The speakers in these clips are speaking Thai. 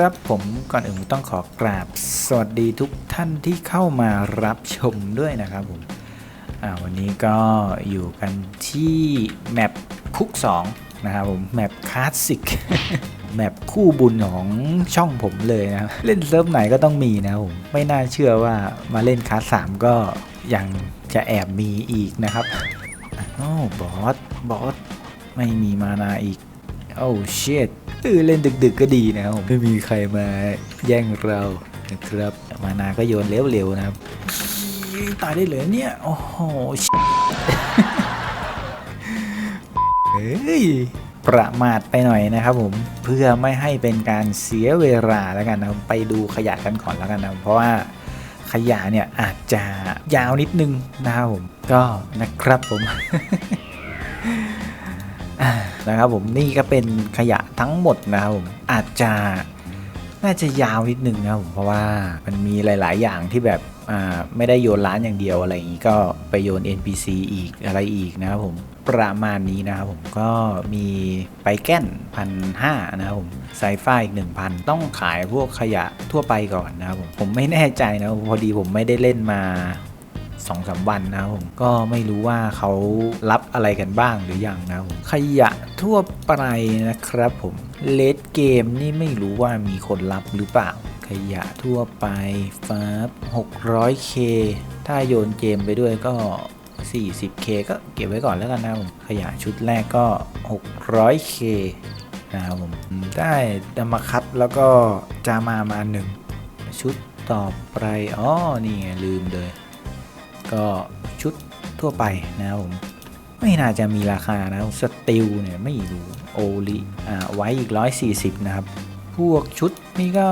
ครับผมก่อนอื่นต้องขอกราบสวัสดีทุกท่านที่เข้ามารับชมด้วยนะครับผมวันนี้ก็อยู่กันที่แมปคุก 2 นะครับผมแมปคลาสสิกแมปคู่บุญของช่องผมเลยนะเล่นเซิร์ฟไหนก็ต้องมีนะผมไม่น่าเชื่อว่ามาเล่นคลาสสามก็ยังจะแอบมีอีกนะครับโอ้บอสบอสไม่มีมานาอีกโอ้เชิด เออเล่นดึกๆก็ดีนะครับผมไม่มีใครมาแย่งเรานะครับมานาก็โยนเร็วๆนะครับตายได้เลยเนี่ยโอ้โหเฮ้ยประมาทไปหน่อยนะครับผมเพื่อไม่ให้เป็นการเสียเวลาแล้วกันนะไปดูขยะกันก่อนแล้วกันนะเพราะว่าขยะเนี่ยอาจจะยาวนิดนึงนะครับผมก็นะครับผม นะครับผมนี่ก็เป็นขยะทั้งหมดนะครับผมอาจจะน่าจะยาวนิดนึงนะครับผมเพราะว่ามันมีหลาย ๆ อย่างที่แบบอ่าไม่ได้โยนร้านอย่างเดียวอะไรอย่างนี้ก็ไปโยน NPC อีกอะไรอีกนะครับผมประมาณนี้นะครับผมก็มีไปแก้นพันห้านะครับผมไซฟ้าอีก 1,000 ต้องขายพวกขยะทั่วไปก่อนนะครับผมผมไม่แน่ใจนะพอดีผมไม่ได้เล่นมา สองสามวันนะผมก็ไม่รู้ว่าเขารับอะไรกันบ้างหรือยังนะผมขยะทั่วไปนะครับผมเลดเกมนี่ไม่รู้ว่ามีคนรับหรือเปล่า ขยะทั่วไปฟ้า 600k ถ้าโยนเกมไปด้วยก็ 40k ก็เก็บไว้ก่อนแล้วกันนะผมขยะชุดแรกก็ 600k นะครับผมได้ดามาคัตแล้วก็จามามาหนึ่งชุดต่อไปอ๋อนี่ไงลืมเลย ก็ชุดทั่วไปนะครับผมไม่น่าจะมีราคานะสติลเนี่ยไม่รู้โอลิอ่าไว้อีก 140 นะครับ พวกชุดนี่ก็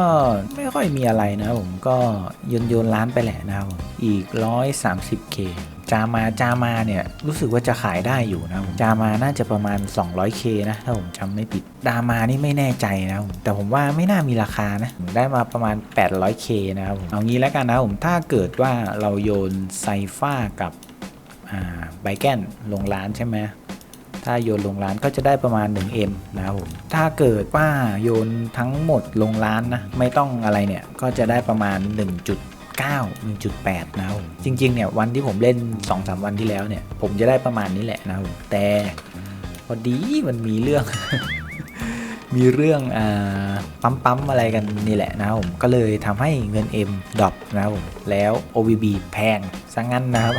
ไม่ค่อยมีอะไรนะผมก็โยนโยนร้านไปแหละนะครับอีก 130k จามาจามาเนี่ยรู้สึกว่าจะขายได้อยู่นะผมจามาน่าจะประมาณ 200k นะถ้าผมจำไม่ผิดดามานี่ไม่แน่ใจนะผมแต่ผมว่าไม่น่ามีราคานะผมได้มาประมาณ 800k นะครับผมเอางี้แล้วกันนะผมถ้าเกิดว่าเราโยนไซฟ้ากับอ่าไบแกนลงร้านใช่ไหมถ้าโยนลงร้านก็จะได้ประมาณ 1M นะครับผมถ้าเกิดว่าโยนทั้งหมดลงร้านนะไม่ต้องอะไรเนี่ยก็จะได้ประมาณ 1.9 1.8 นะครับ จริงๆเนี่ยวันที่ผมเล่น2-3วันที่แล้วเนี่ย ผมจะได้ประมาณนี้แหละนะผมแต่พอดีมันมีเรื่อง มีเรื่องอ่าปั๊มๆอะไรกันนี่แหละนะผมก็เลยทำให้เงิน M ดรอปนะผมแล้ว OBB แพงซะงั้นนะครับ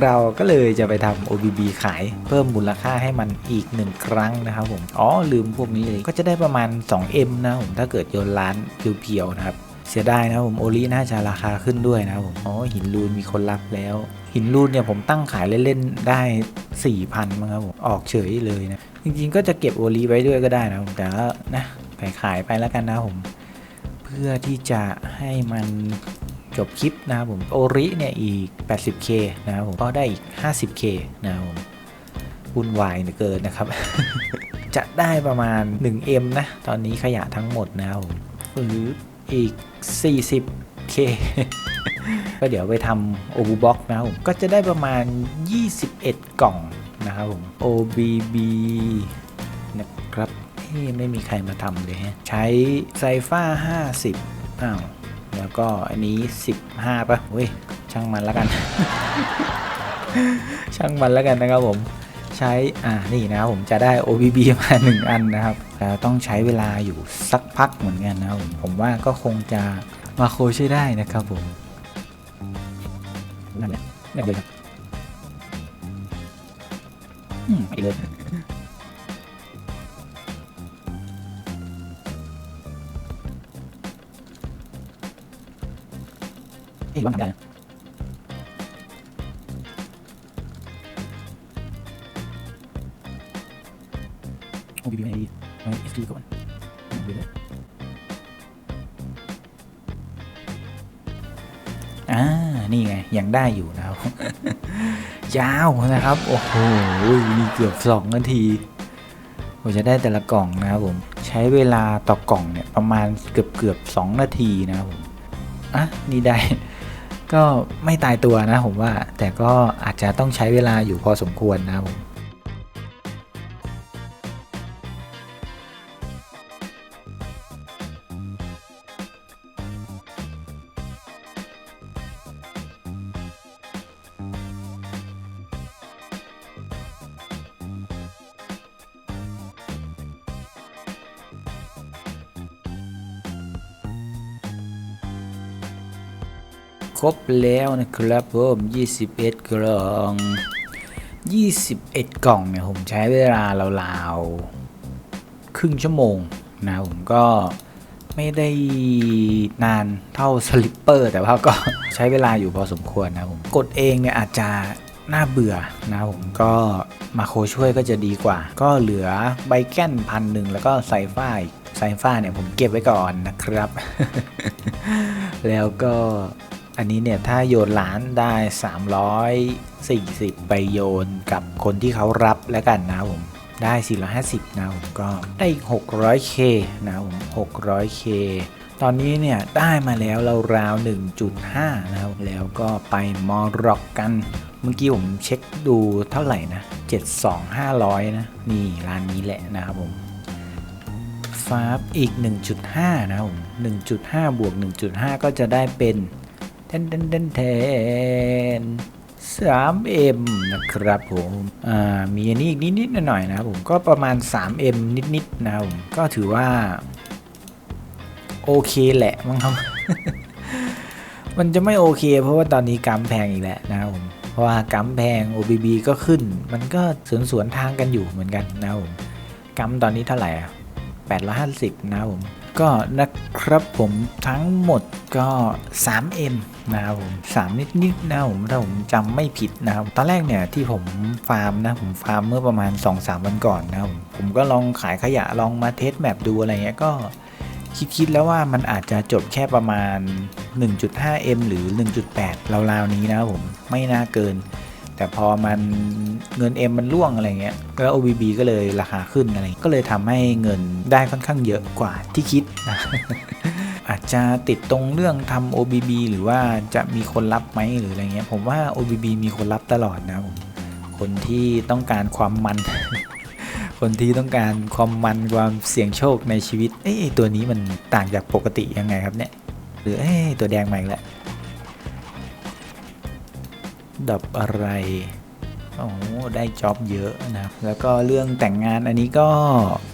เราก็เลยจะไปทำ OBB ขายเพิ่มมูลค่าให้มันอีกหนึ่งครั้งนะครับผม อ๋อลืมพวกนี้เลยก็จะได้ประมาณ 2M นะผมถ้าเกิดโยนร้านเพียวๆนะครับ เสียดายนะผมโอลีน่าจะราคาขึ้นด้วยนะผมอ๋อหินรูนมีคนรับแล้ว หินรูนเนี่ยผมตั้งขายเล่นๆได้ 4,000มั้งครับผมออกเฉยเลยนะ จริงๆก็จะเก็บโอลีไว้ด้วยก็ได้นะผมแต่ก็นะขายขายไปแล้วกันนะผม เพื่อที่จะให้มันจบคลิปนะครับผมโอริเนี่ยอีก 80k นะครับผมก็ได้อีก 50k นะครับผมวุ่นวายเหลือเกินนะครับ จะได้ประมาณ 1m นะ ตอนนี้ขยะทั้งหมดนะครับผมหรือ อีก 40k ก็เดี๋ยวไปทำโอบูบ็อกนะครับผมก็จะได้ประมาณ 21 กล่องนะครับผม OBB นะครับเอ๊ะไม่มีใครมาทำเลยฮะ ใช้ไซฟ้า 50 อ้าว แล้วก็อันนี้ 15ป่ะเว้ย ช่างมันแล้วกัน ช่างมันแล้วกันนะครับผม ใช้ อ่า นี่นะครับผมจะได้ OBB มา 1 อันนะครับ แต่ต้องใช้เวลาอยู่สักพักเหมือนกันนะครับผมผมว่าก็คงจะมาโคใช้ได้นะครับผมนั่นแหละนั่นเลยครับอืมไปเลยเอ้ยว่าทำได้นโอ้บีบีไม่ดี ไว้เอสดีก่อนดูเลยอ่า นี่ไง ยังได้อยู่นะครับ ยาวนะครับ โอ้โหมีเกือบสองนาทีผมจะได้แต่ละกล่องนะครับผม ใช้เวลาต่อกล่องเนี่ยประมาณเกือบเกือบสองนาทีนะครับผม อะ นี่ได้ ก็ไม่ตายตัวนะผมว่า แต่ก็อาจจะต้องใช้เวลาอยู่พอสมควรนะครับผม ครบแล้วนะครับผม21 กล่อง 21 กล่องเนี่ยผมใช้เวลาราวๆครึ่งชั่วโมงนะผมก็ไม่ได้นานเท่าสลิปเปอร์แต่ว่าก็ใช้เวลาอยู่พอสมควรนะผมกดเองเนี่ยอาจจะน่าเบื่อนะผมก็มาโคช่วยก็จะดีกว่า ก็เหลือใบแก้นพันหนึ่งแล้วก็ไซฟ้าไซฟ้าเนี่ยผมเก็บไว้ก่อนนะครับ แล้วก็ อันนี้เนี่ยถ้าโยนล้านได้ 340 ไปโยนกับคนที่เขารับแล้วกันนะผมได้ 450 นะผมก็ได้อีก 600k นะผม 600k ตอนนี้เนี่ยได้มาแล้วเราราว 1.5 นะครับแล้วก็ไปมอร็อกกัน เมื่อกี้ผมเช็คดูเท่าไหร่นะ 72500 นะ นี่ร้านนี้แหละนะครับผมฟาบอีก 1.5 นะครับผม 1.5 บวก 1.5 ก็จะได้เป็น ทนเทนเทนเทน 3M นะครับผมอ่ามีอันนี้อีกนิดๆหน่อยๆนะครับผมก็ประมาณ 3M นิดๆนะครับผมก็ถือว่า โอเคแหละมั้งครับมันจะไม่โอเค เพราะว่าตอนนี้กัมแพงอีกแล้วนะครับผมเพราะว่ากัมแพง OBB ก็ขึ้น มันก็สวนสวนทางกันอยู่เหมือนกันนะครับผมกัมตอนนี้เท่าไหร่อะ850 นะครับผม ก็นะครับผมทั้งหมดก็ 3M นะครับผม3นิดๆนะครับผมถ้าผมจำไม่ผิดนะครับ ตอนแรกเนี่ยที่ผมฟาร์มนะผมฟาร์มเมื่อประมาณ 2-3 วันก่อนนะครับผมผมก็ลองขายขยะลองมาเทสแมปดูอะไรเงี้ยก็คิดๆแล้วว่ามันอาจจะจบแค่ประมาณ 1.5M หรือ 1.8ราวๆนี้นะครับผมไม่น่าเกิน แต่พอมันเงิน M มันร่วงอะไรเงี้ยก็ OBB ก็เลยราคาขึ้นอะไรก็เลยทำให้เงินได้ค่อนข้างเยอะกว่าที่คิดนะอาจจะติดตรงเรื่องทำ OBB หรือว่าจะมีคนรับไหมหรืออะไรเงี้ยผมว่า OBB มีคนรับตลอดนะครับผมคนที่ต้องการความมัน คนที่ต้องการความมันความเสี่ยงโชคในชีวิตเอ้ตัวนี้มันต่างจากปกติยังไงครับเนี่ยหรือเอ้ตัวแดงใหม่แล้ว ดับอะไรโอ้โหได้จ็อบเยอะนะแล้วก็เรื่องแต่งงานอันนี้ก็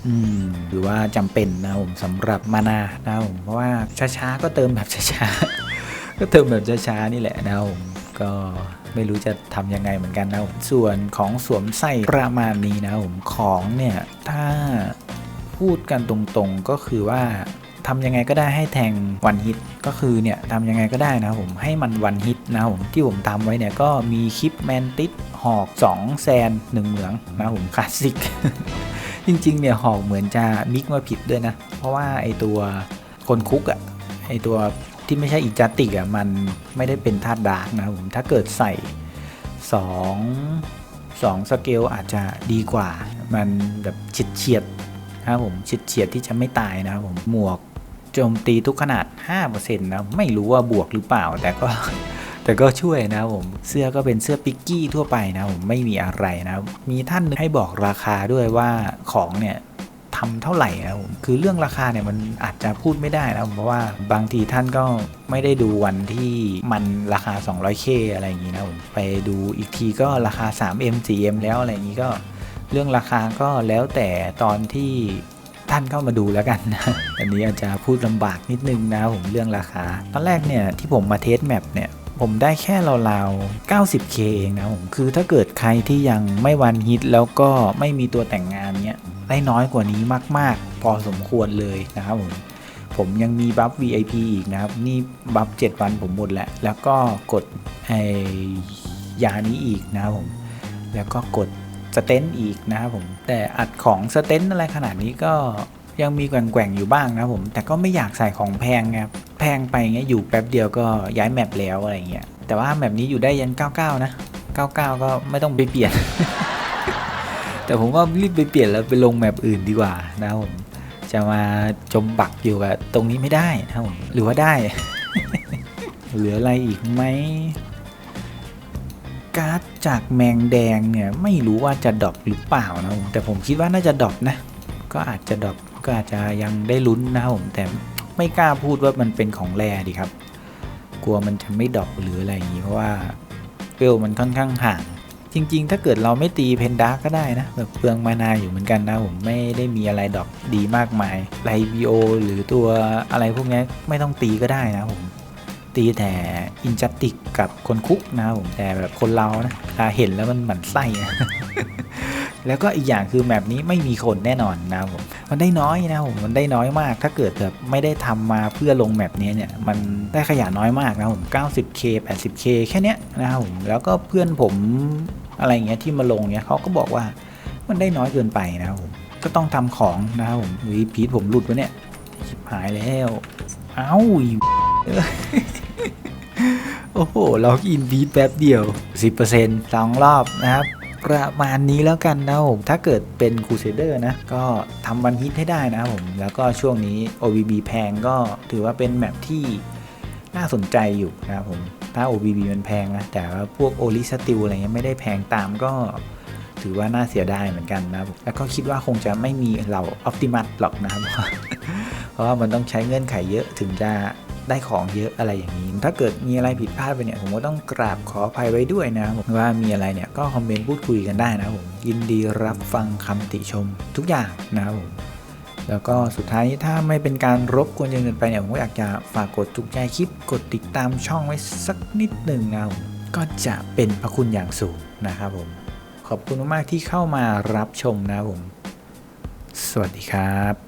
อืมหรือว่าจำเป็นนะผมสำหรับมานานะผมเพราะว่าช้าๆก็เติมแบบช้าๆก็เติมแบบช้าๆนี่แหละนะผมก็ไม่รู้จะทำยังไงเหมือนกันนะผมส่วนของสวมใส่ประมาณนี้นะผมของเนี่ยถ้าพูดกันตรงๆก็คือว่า ทำยังไงก็ได้ให้แทงวันฮิตก็คือเนี่ยทำยังไงก็ได้นะครับผมให้มันวันฮิตนะครับผมที่ผมทำไว้เนี่ยก็มีคลิปแมนติสหอก 2 แซน 1 เหมืองนะครับผมคลาสสิก จริงๆเนี่ยหอกเหมือนจะมิกมาผิดด้วยนะ เพราะว่าไอตัวคนคุกอะไอตัวที่ไม่ใช่อิจาติกอะมันไม่ได้เป็นธาตุดาร์กนะครับผมถ้าเกิดใส่ 2 2สเกลอาจจะดีกว่า มันแบบเฉียดเฉียดนะครับผมเฉียดเฉียดที่จะไม่ตายนะครับผมหมวก จมตีทุกขนาด 5%นะไม่รู้ว่าบวกหรือเปล่า แต่ก็แต่ก็ช่วยนะผมเสื้อก็เป็นเสื้อปิกกี้ทั่วไปนะผมไม่มีอะไรนะมีท่านหนึงให้บอกราคาด้วยว่าของเนี่ยทำเท่าไหร่นะผมคือเรื่องราคาเนี่ยมันอาจจะพูดไม่ได้นะผมเพราะว่าบางทีท่านก็ไม่ได้ดูวันที่มันราคา 200k อะไรอย่างนี้นะผมไปดูอีกทีก็ราคา 3m 4m แล้วอะไรอย่างนี้ก็เรื่องราคาก็แล้วแต่ตอนที่ ท่านเข้ามาดูแล้วกันนะอันนี้อาจจะพูดลำบากนิดนึงนะผมเรื่องราคา ตอนแรกเนี่ยที่ผมมาเทสแมปเนี่ยผมได้แค่ราวๆ 90k เองนะผม คือถ้าเกิดใครที่ยังไม่วันฮิตแล้วก็ไม่มีตัวแต่งงานเนี่ยได้น้อยกว่านี้มาก ๆ พอสมควรเลยนะครับผม ผมยังมีบัฟ VIP อีกนะครับ นี่บัฟ 7 วันผมหมดแล้ว แล้วก็กดไอยานี้อีกนะครับผม แล้วก็กด สเตนอีกนะครับผมแต่อัดของสเตนอะไรขนาดนี้ก็ยังมีแกว่งๆอยู่บ้างนะครับผมแต่ก็ไม่อยากใส่ของแพงไงครับแพงไปเงี้ยอยู่แป๊บเดียวก็ย้ายแมปแล้วอะไรเงี้ยแต่ว่าแมปนี้อยู่ได้ยัน 99 นะ 99 ก็ไม่ต้องไปเปลี่ยน แต่ผมว่ารีบไปเปลี่ยนแล้วไปลงแมปอื่นดีกว่านะครับผมจะมาจมบักอยู่กับตรงนี้ไม่ได้นะครับผมหรือว่าได้ เหลืออะไรอีกไหม การ์ดจากแมงแดงเนี่ยไม่รู้ว่าจะดรอปหรือเปล่านะผมแต่ผมคิดว่าน่าจะดรอปนะ ก็อาจจะดรอปก็อาจจะยังได้ลุ้นนะครับผมแต่ไม่กล้าพูดว่ามันเป็นของแรดีครับ กลัวมันจะไม่ดรอปหรืออะไรอย่างนี้เพราะว่าเวลมันค่อนข้างห่าง จริง ๆ ถ้าเกิดเราไม่ตีเพนดาร์ก็ได้นะแบบเปลืองมานาอยู่เหมือนกันนะผมไม่ได้มีอะไรดรอปดีมากมายไลบีโอหรือตัวอะไรพวกนี้ไม่ต้องตีก็ได้นะผม ตีแต่อินจัติกกับคนคุกนะครับผมแต่แบบคนเรานะถ้าเห็นแล้วมันหมั่นไส้นะแล้วก็อีกอย่างคือแมปนี้ไม่มีคนแน่นอนนะครับผมมันได้น้อยนะผมมันได้น้อยมาก ถ้าเกิดแบบไม่ได้ทำมาเพื่อลงแมปนี้เนี่ยมันได้ขยะน้อยมากนะครับผม 90k 80k แค่เนี้ยนะครับผมแล้วก็เพื่อนผมอะไรเงี้ยที่มาลงเนี่ยเขาก็บอกว่ามันได้น้อยเกินไปนะครับผมก็ต้องทำของนะครับผมวีพีทผมหลุดวะเนี่ยชิบหายแล้ว เอ้า โอ้โหล็อกอินบีทแป๊บเดียว 10%สองรอบนะครับ ประมาณนี้แล้วกันนะผม ถ้าเกิดเป็นคูเซเดอร์นะ ก็ทำวันฮิตให้ได้นะครับผม แล้วก็ช่วงนี้ OBB แพงก็ถือว่าเป็นแมปที่น่าสนใจอยู่นะครับผม ถ้า OBB มันแพงนะ แต่ว่าพวกโอลิสติลอะไรเงี้ยไม่ได้แพงตามก็ถือว่าน่าเสียดายเหมือนกันนะครับ แล้วก็คิดว่าคงจะไม่มีเหล่าออ t ติมัสหรอกนะครับ เพราะว่ามันต้องใช้เงื่อนไขเยอะถึงจะ ได้ของเยอะอะไรอย่างนี้ ถ้าเกิดมีอะไรผิดพลาดไปเนี่ยผมก็ต้องกราบขออภัยไว้ด้วยนะผมว่ามีอะไรเนี่ยก็คอมเมนต์พูดคุยกันได้นะผมยินดีรับฟังคำติชมทุกอย่างนะครับผมแล้วก็สุดท้ายถ้าไม่เป็นการรบกวนจนเกินไปเนี่ยผมก็อยากจะฝากกดถูกใจคลิปกดติดตามช่องไว้สักนิดหนึ่งนะผมก็จะเป็นพระคุณอย่างสูงนะครับผม ขอบคุณมากๆที่เข้ามารับชมนะผม สวัสดีครับ